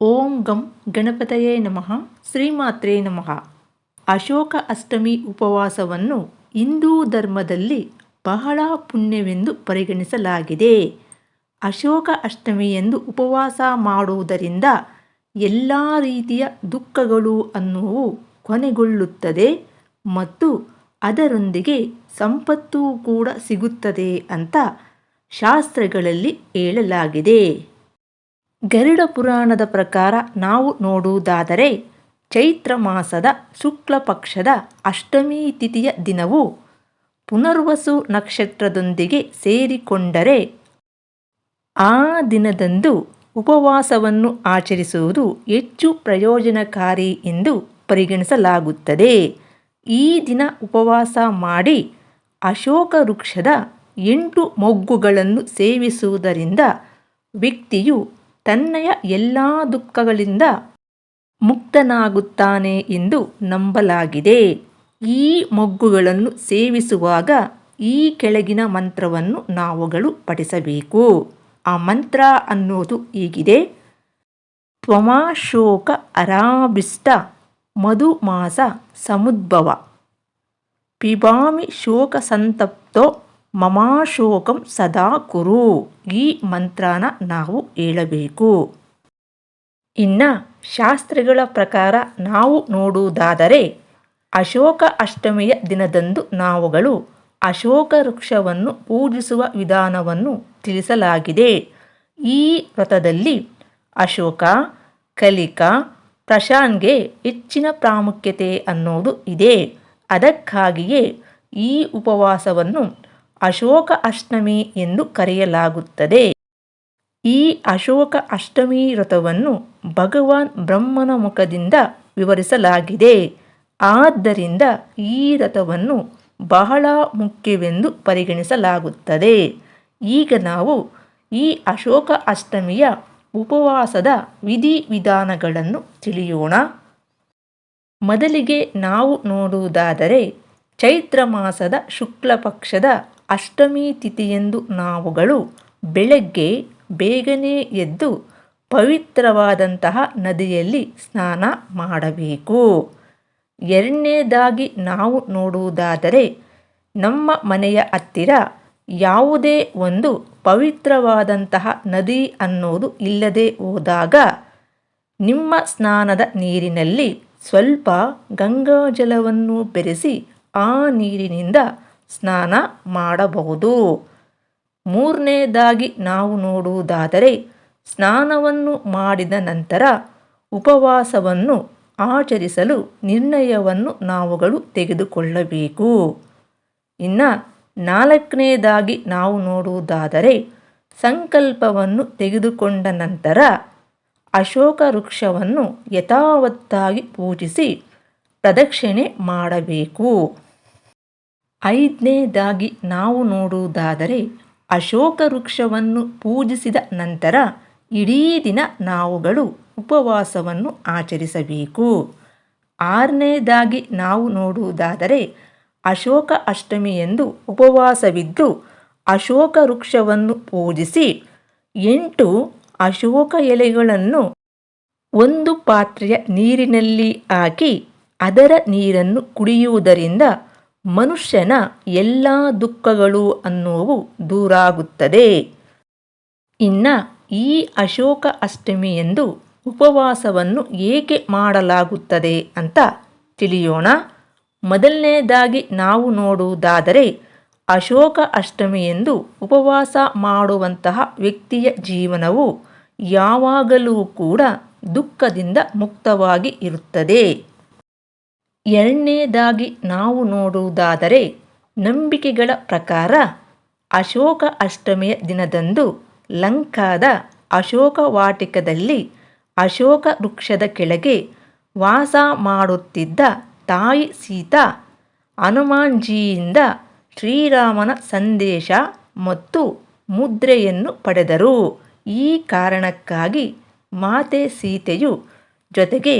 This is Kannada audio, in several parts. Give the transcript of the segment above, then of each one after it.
ಓಂ ಗಂ ಗಣಪತಯೇ ನಮಃ ಶ್ರೀಮಾತ್ರೇ ನಮಃ ಅಶೋಕ ಅಷ್ಟಮಿ ಉಪವಾಸವನ್ನು ಹಿಂದೂ ಧರ್ಮದಲ್ಲಿ ಬಹಳ ಪುಣ್ಯವೆಂದು ಪರಿಗಣಿಸಲಾಗಿದೆ. ಅಶೋಕ ಅಷ್ಟಮಿ ಎಂದು ಉಪವಾಸ ಮಾಡುವುದರಿಂದ ಎಲ್ಲ ರೀತಿಯ ದುಃಖಗಳು ಅನ್ನುವು ಕೊನೆಗೊಳ್ಳುತ್ತದೆ ಮತ್ತು ಅದರೊಂದಿಗೆ ಸಂಪತ್ತು ಕೂಡ ಸಿಗುತ್ತದೆ ಅಂತ ಶಾಸ್ತ್ರಗಳಲ್ಲಿ ಹೇಳಲಾಗಿದೆ. ಗರುಡ ಪುರಾಣದ ಪ್ರಕಾರ ನಾವು ನೋಡುವುದಾದರೆ ಚೈತ್ರ ಮಾಸದ ಶುಕ್ಲ ಪಕ್ಷದ ಅಷ್ಟಮಿ ತಿಥಿಯ ದಿನವು ಪುನರ್ವಸು ನಕ್ಷತ್ರದೊಂದಿಗೆ ಸೇರಿಕೊಂಡರೆ ಆ ದಿನದಂದು ಉಪವಾಸವನ್ನು ಆಚರಿಸುವುದು ಹೆಚ್ಚು ಪ್ರಯೋಜನಕಾರಿ ಎಂದು ಪರಿಗಣಿಸಲಾಗುತ್ತದೆ. ಈ ದಿನ ಉಪವಾಸ ಮಾಡಿ ಅಶೋಕ ವೃಕ್ಷದ ಎಂಟು ಮೊಗ್ಗುಗಳನ್ನು ಸೇವಿಸುವುದರಿಂದ ವ್ಯಕ್ತಿಯು ತನ್ನಯ ಎಲ್ಲ ದುಃಖಗಳಿಂದ ಮುಕ್ತನಾಗುತ್ತಾನೆ ಎಂದು ನಂಬಲಾಗಿದೆ. ಈ ಮೊಗ್ಗುಗಳನ್ನು ಸೇವಿಸುವಾಗ ಈ ಕೆಳಗಿನ ಮಂತ್ರವನ್ನು ನಾವುಗಳು ಪಠಿಸಬೇಕು. ಆ ಮಂತ್ರ ಅನ್ನೋದು ಹೀಗಿದೆ. ತ್ವಮಾಶೋಕ ಅರಾಭಿಷ್ಟ ಮಧುಮಾಸ ಸಮುದ್ಭವ. ಪಿಬಾಮಿ ಶೋಕ ಸಂತಪ್ತೋ ಮಮಾಶೋಕಂ ಸದಾ ಕುರು. ಈ ಮಂತ್ರನ ನಾವು ಹೇಳಬೇಕು ಇನ್ನು ಶಾಸ್ತ್ರಗಳ ಪ್ರಕಾರ ನಾವು ನೋಡುವುದಾದರೆ, ಅಶೋಕ ಅಷ್ಟಮಿಯ ದಿನದಂದು ನಾವುಗಳು ಅಶೋಕ ವೃಕ್ಷವನ್ನು ಪೂಜಿಸುವ ವಿಧಾನವನ್ನು ತಿಳಿಸಲಾಗಿದೆ. ಈ ವ್ರತದಲ್ಲಿ ಅಶೋಕ, ಕಲಿಕಾ, ಪ್ರಶಾಂತ್ಗೆ ಹೆಚ್ಚಿನ ಪ್ರಾಮುಖ್ಯತೆ ಅನ್ನೋದು ಇದೆ. ಅದಕ್ಕಾಗಿಯೇ ಈ ಉಪವಾಸವನ್ನು ಅಶೋಕ ಅಷ್ಟಮಿ ಎಂದು ಕರೆಯಲಾಗುತ್ತದೆ. ಈ ಅಶೋಕ ಅಷ್ಟಮಿ ವ್ರತವನ್ನು ಭಗವಾನ್ ಬ್ರಹ್ಮನ ಮುಖದಿಂದ ವಿವರಿಸಲಾಗಿದೆ. ಆದ್ದರಿಂದ ಈ ವ್ರತವನ್ನು ಬಹಳ ಮುಖ್ಯವೆಂದು ಪರಿಗಣಿಸಲಾಗುತ್ತದೆ. ಈಗ ನಾವು ಈ ಅಶೋಕ ಅಷ್ಟಮಿಯ ಉಪವಾಸದ ವಿಧಿ ವಿಧಾನಗಳನ್ನು ತಿಳಿಯೋಣ. ಮೊದಲಿಗೆ ನಾವು ನೋಡುವುದಾದರೆ ಚೈತ್ರ ಮಾಸದ ಶುಕ್ಲ ಪಕ್ಷದ ಅಷ್ಟಮಿ ತಿಥಿಯಂದು ನಾವುಗಳು ಬೆಳಗ್ಗೆ ಬೇಗನೆ ಎದ್ದು ಪವಿತ್ರವಾದಂತಹ ನದಿಯಲ್ಲಿ ಸ್ನಾನ ಮಾಡಬೇಕು. ಎರಡನೇದಾಗಿ ನಾವು ನೋಡುವುದಾದರೆ ನಮ್ಮ ಮನೆಯ ಹತ್ತಿರ ಯಾವುದೇ ಒಂದು ಪವಿತ್ರವಾದಂತಹ ನದಿ ಅನ್ನೋದು ಇಲ್ಲದೆ ಹೋದಾಗ ನಿಮ್ಮ ಸ್ನಾನದ ನೀರಿನಲ್ಲಿ ಸ್ವಲ್ಪ ಗಂಗಾಜಲವನ್ನು ಬೆರೆಸಿ ಆ ನೀರಿನಿಂದ ಸ್ನಾನ ಮಾಡಬಹುದು. ಮೂರನೇದಾಗಿ ನಾವು ನೋಡುವುದಾದರೆ, ಸ್ನಾನವನ್ನು ಮಾಡಿದ ನಂತರ ಉಪವಾಸವನ್ನು ಆಚರಿಸಲು ನಿರ್ಣಯವನ್ನು ನಾವುಗಳು ತೆಗೆದುಕೊಳ್ಳಬೇಕು. ಇನ್ನು ನಾಲ್ಕನೇದಾಗಿ ನಾವು ನೋಡುವುದಾದರೆ, ಸಂಕಲ್ಪವನ್ನು ತೆಗೆದುಕೊಂಡ ನಂತರ ಅಶೋಕ ವೃಕ್ಷವನ್ನು ಯಥಾವತ್ತಾಗಿ ಪೂಜಿಸಿ ಪ್ರದಕ್ಷಿಣೆ ಮಾಡಬೇಕು. ಐದನೇದಾಗಿ ನಾವು ನೋಡುವುದಾದರೆ ಅಶೋಕ ವೃಕ್ಷವನ್ನು ಪೂಜಿಸಿದ ನಂತರ ಇಡೀ ದಿನ ನಾವುಗಳು ಉಪವಾಸವನ್ನು ಆಚರಿಸಬೇಕು. ಆರನೇದಾಗಿ ನಾವು ನೋಡುವುದಾದರೆ ಅಶೋಕ ಅಷ್ಟಮಿಯೆಂದು ಉಪವಾಸವಿದ್ದು ಅಶೋಕ ವೃಕ್ಷವನ್ನು ಪೂಜಿಸಿ ಎಂಟು ಅಶೋಕ ಎಲೆಗಳನ್ನು ಒಂದು ಪಾತ್ರೆಯ ನೀರಿನಲ್ಲಿ ಹಾಕಿ ಅದರ ನೀರನ್ನು ಕುಡಿಯುವುದರಿಂದ ಮನುಷ್ಯನ ಎಲ್ಲ ದುಃಖಗಳು ಅನ್ನುವು ದೂರಾಗುತ್ತದೆ. ಇನ್ನು ಈ ಅಶೋಕ ಅಷ್ಟಮಿ ಎಂದು ಉಪವಾಸವನ್ನು ಏಕೆ ಮಾಡಲಾಗುತ್ತದೆ ಅಂತ ತಿಳಿಯೋಣ. ಮೊದಲನೇದಾಗಿ ನಾವು ನೋಡುವುದಾದರೆ, ಅಶೋಕ ಅಷ್ಟಮಿ ಎಂದು ಉಪವಾಸ ಮಾಡುವಂತಹ ವ್ಯಕ್ತಿಯ ಜೀವನವು ಯಾವಾಗಲೂ ಕೂಡ ದುಃಖದಿಂದ ಮುಕ್ತವಾಗಿ ಇರುತ್ತದೆ. ಎರಡನೇದಾಗಿ ನಾವು ನೋಡುವುದಾದರೆ ನಂಬಿಕೆಗಳ ಪ್ರಕಾರ ಅಶೋಕ ಅಷ್ಟಮಿಯ ದಿನದಂದು ಲಂಕಾದ ಅಶೋಕ ವಾಟಿಕದಲ್ಲಿ ಅಶೋಕ ವೃಕ್ಷದ ಕೆಳಗೆ ವಾಸ ಮಾಡುತ್ತಿದ್ದ ತಾಯಿ ಸೀತಾ ಹನುಮಾನ್ಜಿಯಿಂದ ಶ್ರೀರಾಮನ ಸಂದೇಶ ಮತ್ತು ಮುದ್ರೆಯನ್ನು ಪಡೆದರು. ಈ ಕಾರಣಕ್ಕಾಗಿ ಮಾತೆ ಸೀತೆಯು ಜೊತೆಗೆ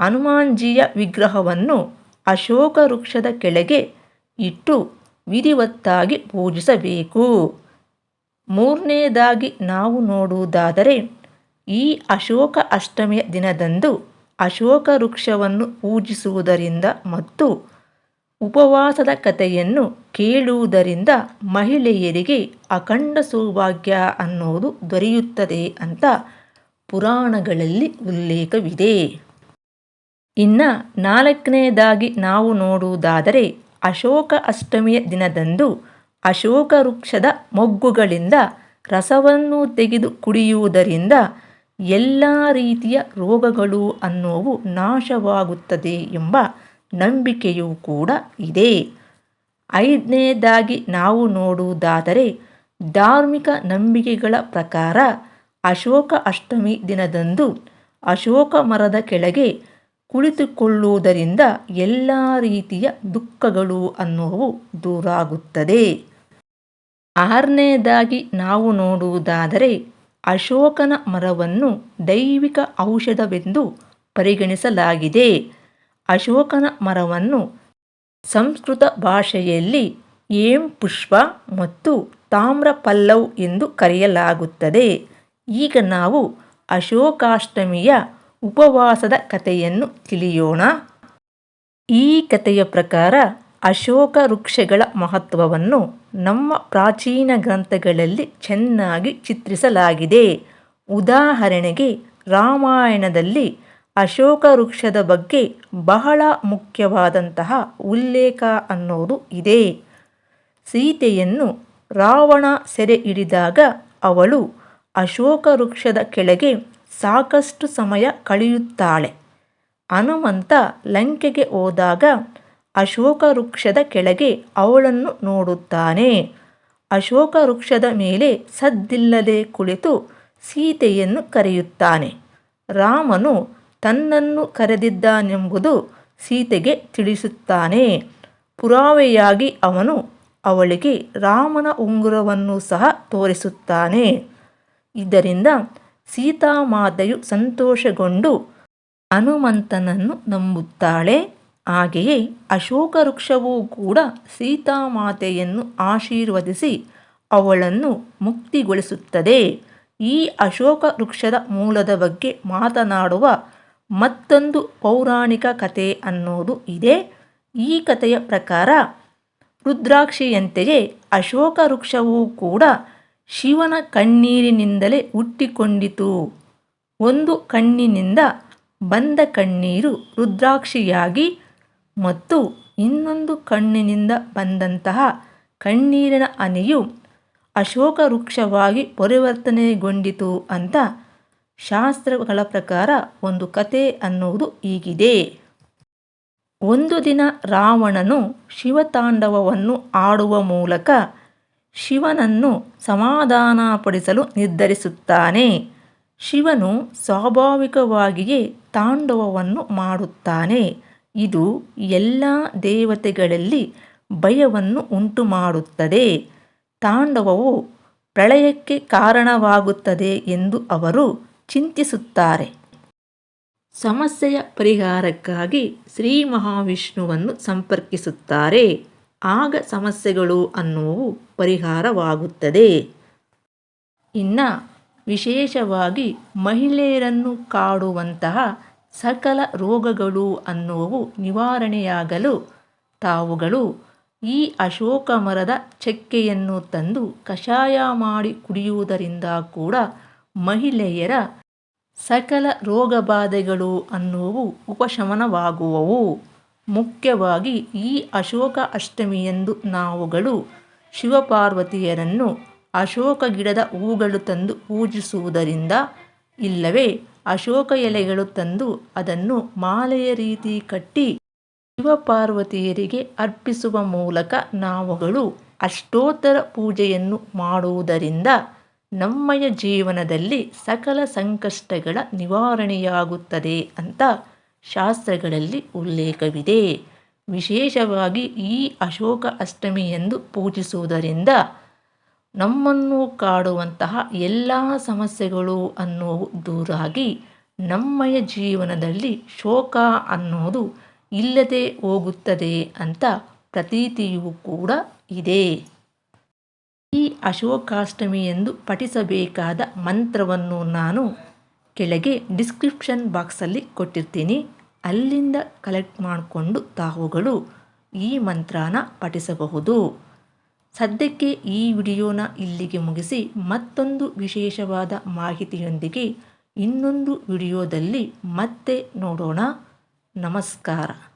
ಹನುಮಾನ್ಜಿಯ ವಿಗ್ರಹವನ್ನು ಅಶೋಕ ವೃಕ್ಷದ ಕೆಳಗೆ ಇಟ್ಟು ವಿಧಿವತ್ತಾಗಿ ಪೂಜಿಸಬೇಕು. ಮೂರನೇದಾಗಿ ನಾವು ನೋಡುವುದಾದರೆ, ಈ ಅಶೋಕ ಅಷ್ಟಮಿಯ ದಿನದಂದು ಅಶೋಕ ವೃಕ್ಷವನ್ನು ಪೂಜಿಸುವುದರಿಂದ ಮತ್ತು ಉಪವಾಸದ ಕಥೆಯನ್ನು ಕೇಳುವುದರಿಂದ ಮಹಿಳೆಯರಿಗೆ ಅಖಂಡ ಸೌಭಾಗ್ಯ ಅನ್ನೋದು ದೊರೆಯುತ್ತದೆ ಅಂತ ಪುರಾಣಗಳಲ್ಲಿ ಉಲ್ಲೇಖವಿದೆ. ಇನ್ನು ನಾಲ್ಕನೇದಾಗಿ ನಾವು ನೋಡುವುದಾದರೆ ಅಶೋಕ ಅಷ್ಟಮಿಯ ದಿನದಂದು ಅಶೋಕ ವೃಕ್ಷದ ಮೊಗ್ಗುಗಳಿಂದ ರಸವನ್ನು ತೆಗೆದು ಕುಡಿಯುವುದರಿಂದ ಎಲ್ಲ ರೀತಿಯ ರೋಗಗಳು ಅನ್ನೋವು ನಾಶವಾಗುತ್ತದೆ ಎಂಬ ನಂಬಿಕೆಯೂ ಕೂಡ ಇದೆ. ಐದನೇದಾಗಿ ನಾವು ನೋಡುವುದಾದರೆ ಧಾರ್ಮಿಕ ನಂಬಿಕೆಗಳ ಪ್ರಕಾರ ಅಶೋಕ ಅಷ್ಟಮಿ ದಿನದಂದು ಅಶೋಕ ಮರದ ಕೆಳಗೆ ಕುಳಿತುಕೊಳ್ಳುವುದರಿಂದ ಎಲ್ಲ ರೀತಿಯ ದುಃಖಗಳು ಅನ್ನುವು ದೂರಾಗುತ್ತದೆ. ಆರನೇದಾಗಿ ನಾವು ನೋಡುವುದಾದರೆ ಅಶೋಕನ ಮರವನ್ನು ದೈವಿಕ ಔಷಧವೆಂದು ಪರಿಗಣಿಸಲಾಗಿದೆ. ಅಶೋಕನ ಮರವನ್ನು ಸಂಸ್ಕೃತ ಭಾಷೆಯಲ್ಲಿ ಏಂ ಪುಷ್ಪ ಮತ್ತು ತಾಮ್ರ ಪಲ್ಲವ್ ಎಂದು ಕರೆಯಲಾಗುತ್ತದೆ. ಈಗ ನಾವು ಅಶೋಕಾಷ್ಟಮಿಯ ಉಪವಾಸದ ಕಥೆಯನ್ನು ತಿಳಿಯೋಣ. ಈ ಕಥೆಯ ಪ್ರಕಾರ ಅಶೋಕ ವೃಕ್ಷಗಳ ಮಹತ್ವವನ್ನು ನಮ್ಮ ಪ್ರಾಚೀನ ಗ್ರಂಥಗಳಲ್ಲಿ ಚೆನ್ನಾಗಿ ಚಿತ್ರಿಸಲಾಗಿದೆ. ಉದಾಹರಣೆಗೆ ರಾಮಾಯಣದಲ್ಲಿ ಅಶೋಕ ವೃಕ್ಷದ ಬಗ್ಗೆ ಬಹಳ ಮುಖ್ಯವಾದಂತಹ ಉಲ್ಲೇಖ ಅನ್ನೋದು ಇದೆ. ಸೀತೆಯನ್ನು ರಾವಣ ಸೆರೆ ಹಿಡಿದಾಗ ಅವಳು ಅಶೋಕ ವೃಕ್ಷದ ಕೆಳಗೆ ಸಾಕಷ್ಟು ಸಮಯ ಕಳೆಯುತ್ತಾಳೆ. ಹನುಮಂತ ಲಂಕೆಗೆ ಹೋದಾಗ ಅಶೋಕ ವೃಕ್ಷದ ಕೆಳಗೆ ಅವಳನ್ನು ನೋಡುತ್ತಾನೆ. ಅಶೋಕ ವೃಕ್ಷದ ಮೇಲೆ ಸದ್ದಿಲ್ಲದೆ ಕುಳಿತು ಸೀತೆಯನ್ನು ಕರೆಯುತ್ತಾನೆ. ರಾಮನು ತನ್ನನ್ನು ಕರೆದಿದ್ದಾನೆಂಬುದು ಸೀತೆಗೆ ತಿಳಿಸುತ್ತಾನೆ. ಪುರಾವೆಯಾಗಿ ಅವನು ಅವಳಿಗೆ ರಾಮನ ಉಂಗುರವನ್ನು ಸಹ ತೋರಿಸುತ್ತಾನೆ. ಇದರಿಂದ ಸೀತಾಮಾತೆಯು ಸಂತೋಷಗೊಂಡು ಹನುಮಂತನನ್ನು ನಂಬುತ್ತಾಳೆ. ಹಾಗೆಯೇ ಅಶೋಕ ವೃಕ್ಷವೂ ಕೂಡ ಸೀತಾಮಾತೆಯನ್ನು ಆಶೀರ್ವದಿಸಿ ಅವಳನ್ನು ಮುಕ್ತಿಗೊಳಿಸುತ್ತದೆ. ಈ ಅಶೋಕ ವೃಕ್ಷದ ಮೂಲದ ಬಗ್ಗೆ ಮಾತನಾಡುವ ಮತ್ತೊಂದು ಪೌರಾಣಿಕ ಕಥೆ ಅನ್ನೋದು ಇದೆ. ಈ ಕಥೆಯ ಪ್ರಕಾರ ರುದ್ರಾಕ್ಷಿಯಂತೆಯೇ ಅಶೋಕ ವೃಕ್ಷವೂ ಕೂಡ ಶಿವನ ಕಣ್ಣೀರಿನಿಂದಲೇ ಹುಟ್ಟಿಕೊಂಡಿತು. ಒಂದು ಕಣ್ಣಿನಿಂದ ಬಂದ ಕಣ್ಣೀರು ರುದ್ರಾಕ್ಷಿಯಾಗಿ ಮತ್ತು ಇನ್ನೊಂದು ಕಣ್ಣಿನಿಂದ ಬಂದಂತಹ ಕಣ್ಣೀರಿನ ಹನಿಯು ಅಶೋಕ ವೃಕ್ಷವಾಗಿ ಪರಿವರ್ತನೆಗೊಂಡಿತು ಅಂತ ಶಾಸ್ತ್ರಗಳ ಪ್ರಕಾರ ಒಂದು ಕತೆ ಅನ್ನುವುದು ಈಗಿದೆ ಒಂದು ದಿನ ರಾವಣನು ಶಿವತಾಂಡವವನ್ನು ಆಡುವ ಮೂಲಕ ಶಿವನನ್ನು ಸಮಾಧಾನಪಡಿಸಲು ನಿರ್ಧರಿಸುತ್ತಾನೆ. ಶಿವನು ಸ್ವಾಭಾವಿಕವಾಗಿಯೇ ತಾಂಡವವನ್ನು ಮಾಡುತ್ತಾನೆ. ಇದು ಎಲ್ಲ ದೇವತೆಗಳಲ್ಲಿ ಭಯವನ್ನು ಉಂಟುಮಾಡುತ್ತದೆ. ತಾಂಡವವು ಪ್ರಳಯಕ್ಕೆ ಕಾರಣವಾಗುತ್ತದೆ ಎಂದು ಅವರು ಚಿಂತಿಸುತ್ತಾರೆ. ಸಮಸ್ಯೆಯ ಪರಿಹಾರಕ್ಕಾಗಿ ಶ್ರೀ ಮಹಾವಿಷ್ಣುವನ್ನು ಸಂಪರ್ಕಿಸುತ್ತಾರೆ. ಆಗ ಸಮಸ್ಯೆಗಳು ಅನ್ನುವು ಪರಿಹಾರವಾಗುತ್ತದೆ. ಇನ್ನು ವಿಶೇಷವಾಗಿ ಮಹಿಳೆಯರನ್ನು ಕಾಡುವಂತಹ ಸಕಲ ರೋಗಗಳು ಅನ್ನುವು ನಿವಾರಣೆಯಾಗಲು ತಾವುಗಳು ಈ ಅಶೋಕ ಮರದ ಚಕ್ಕೆಯನ್ನು ತಂದು ಕಷಾಯ ಮಾಡಿ ಕುಡಿಯುವುದರಿಂದ ಕೂಡ ಮಹಿಳೆಯರ ಸಕಲ ರೋಗಬಾಧೆಗಳು ಅನ್ನುವು ಉಪಶಮನವಾಗುವವು. ಮುಖ್ಯವಾಗಿ ಈ ಅಶೋಕ ಅಷ್ಟಮಿಯಂದು ನಾವುಗಳು ಶಿವಪಾರ್ವತಿಯರನ್ನು ಅಶೋಕ ಗಿಡದ ಹೂಗಳು ತಂದು ಪೂಜಿಸುವುದರಿಂದ ಇಲ್ಲವೇ ಅಶೋಕ ಎಲೆಗಳು ತಂದು ಅದನ್ನು ಮಾಲೆಯ ರೀತಿ ಕಟ್ಟಿ ಶಿವಪಾರ್ವತಿಯರಿಗೆ ಅರ್ಪಿಸುವ ಮೂಲಕ ನಾವುಗಳು ಅಷ್ಟೋತ್ತರ ಪೂಜೆಯನ್ನು ಮಾಡುವುದರಿಂದ ನಮ್ಮಯ ಜೀವನದಲ್ಲಿ ಸಕಲ ಸಂಕಷ್ಟಗಳ ನಿವಾರಣೆಯಾಗುತ್ತದೆ ಅಂತ ಶಾಸ್ತ್ರಗಳಲ್ಲಿ ಉಲ್ಲೇಖವಿದೆ. ವಿಶೇಷವಾಗಿ ಈ ಅಶೋಕ ಅಷ್ಟಮಿಯಂದು ಪೂಜಿಸುವುದರಿಂದ ನಮ್ಮನ್ನು ಕಾಡುವಂತಹ ಎಲ್ಲ ಸಮಸ್ಯೆಗಳು ಅನ್ನೋವು ದೂರಾಗಿ ನಮ್ಮಯ ಜೀವನದಲ್ಲಿ ಶೋಕ ಅನ್ನೋದು ಇಲ್ಲದೆ ಹೋಗುತ್ತದೆ ಅಂತ ಪ್ರತೀತಿಯೂ ಕೂಡ ಇದೆ. ಈ ಅಶೋಕಾಷ್ಟಮಿಯಂದು ಪಠಿಸಬೇಕಾದ ಮಂತ್ರವನ್ನು ನಾನು ಕೆಳಗೆ ಡಿಸ್ಕ್ರಿಪ್ಷನ್ ಬಾಕ್ಸಲ್ಲಿ ಕೊಟ್ಟಿರ್ತೀನಿ. ಅಲ್ಲಿಂದ ಕಲೆಕ್ಟ್ ಮಾಡಿಕೊಂಡು ತಾವುಗಳು ಈ ಮಂತ್ರನ ಪಠಿಸಬಹುದು. ಸದ್ಯಕ್ಕೆ ಈ ವಿಡಿಯೋನ ಇಲ್ಲಿಗೆ ಮುಗಿಸಿ ಮತ್ತೊಂದು ವಿಶೇಷವಾದ ಮಾಹಿತಿಯೊಂದಿಗೆ ಇನ್ನೊಂದು ವಿಡಿಯೋದಲ್ಲಿ ಮತ್ತೆ ನೋಡೋಣ. ನಮಸ್ಕಾರ.